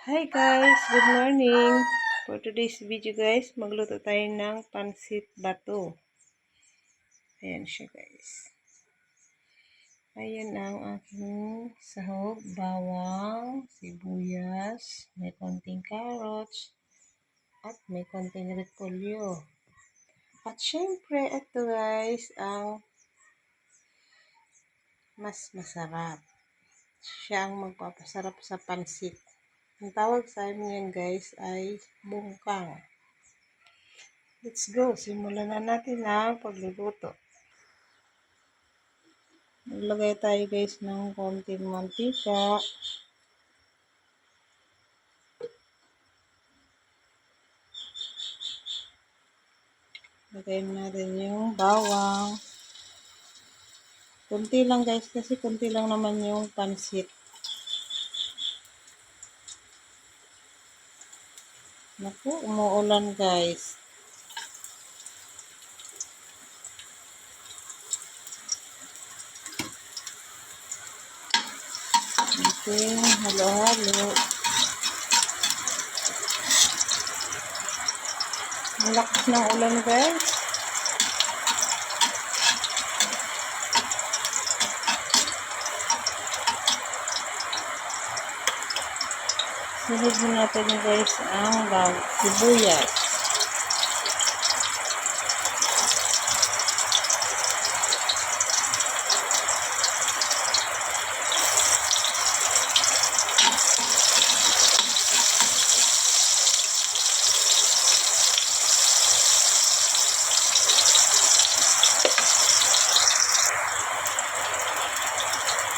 Hi guys, good morning. For today's video guys, magluto tayo ng pansit bato. Ayan siya guys. Ayan ang aking sahog, bawang, sibuyas, may konting carrots, at may konting repolyo. At syempre, ito guys, ang mas masarap. Siya ang magpapasarap sa pansit. Ang tawag sa amin yan guys ay bungkang. Let's go. Simulan na natin ang pagluluto. Maglagay tayo guys ng konting mantika. Lagay natin yung bawang. Kunti lang guys kasi kunti lang naman yung pansit. Naku, umuulan guys. Okay, halo-halo. Ang lakas ng ulan guys. Sunod mo natin guys ang baw- sibuyas.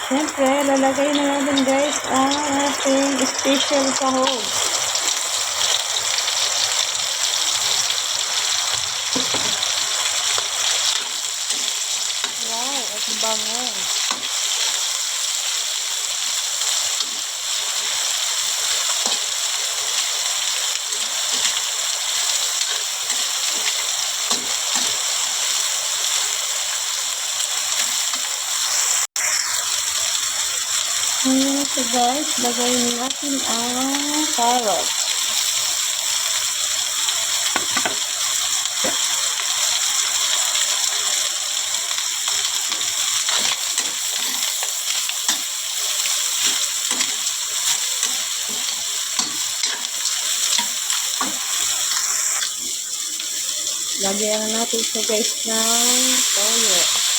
Siyempre, lalagay na natin guys ang ating special sahog. Wow, at bango. Ngayon ito guys, lagayin natin ang carrots. Lagyan na natin siya guys ng toyo.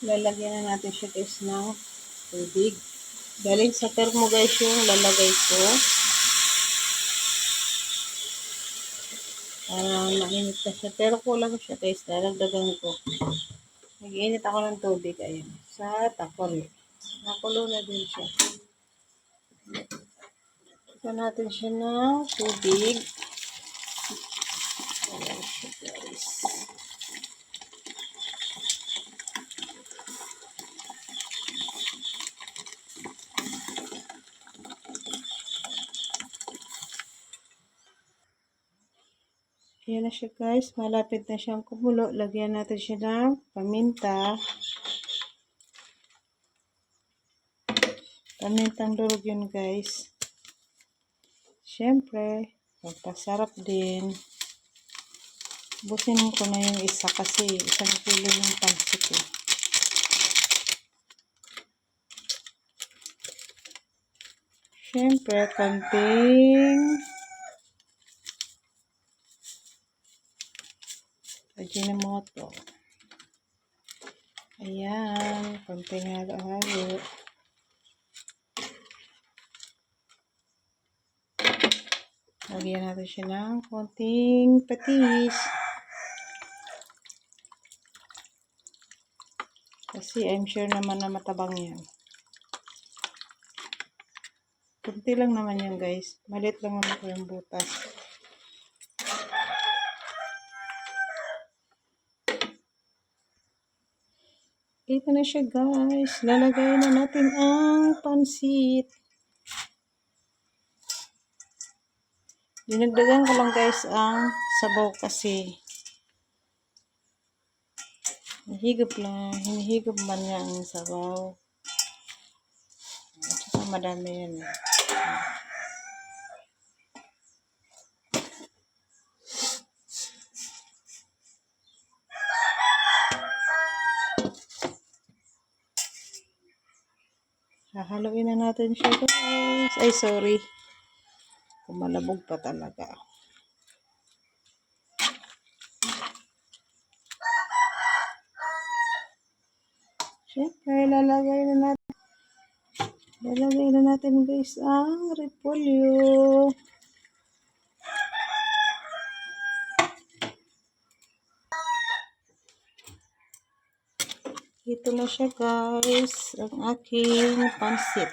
Lalagyan na natin siya guys ng tubig. Galing sa termo guys yung lalagay ko. Para mainit na siya. Pero kulang siya guys. Lalagdagan ko. Nag-iinit ako ng tubig. Ayun. Sa takol. Nakulo na din siya. Ito natin siya ng tubig. Ayan siya guys. Ayan na siya guys. Malapit na siyang kumulo. Lagyan natin siya ng paminta. Pamintang durog yun guys. Siyempre, magpasarap din. Busin ko na yung isa kasi isang kilo yung pansit eh. Siyempre, konting Ajinomoto. Ayan, konting halo-halo. Lagyan natin siya ng konting patis. Kasi I'm sure naman na matabang yan. Kunti lang naman yan guys. Malit lang naman ko yung butas. Dito na siya guys. Lalagay na natin ang pansit. Dinagdagan ko lang guys ang sabaw kasi. Hinihigop lang. Hinihigop man niya ang sabaw. At saka madami yan. Eh. Hahaluin na natin siya guys. Ay, sorry. Kumalabog pa talaga. Siyempre, lalagay na natin. Lalagay na natin guys ang repolyo. Ito na siya guys, ang aking pansit.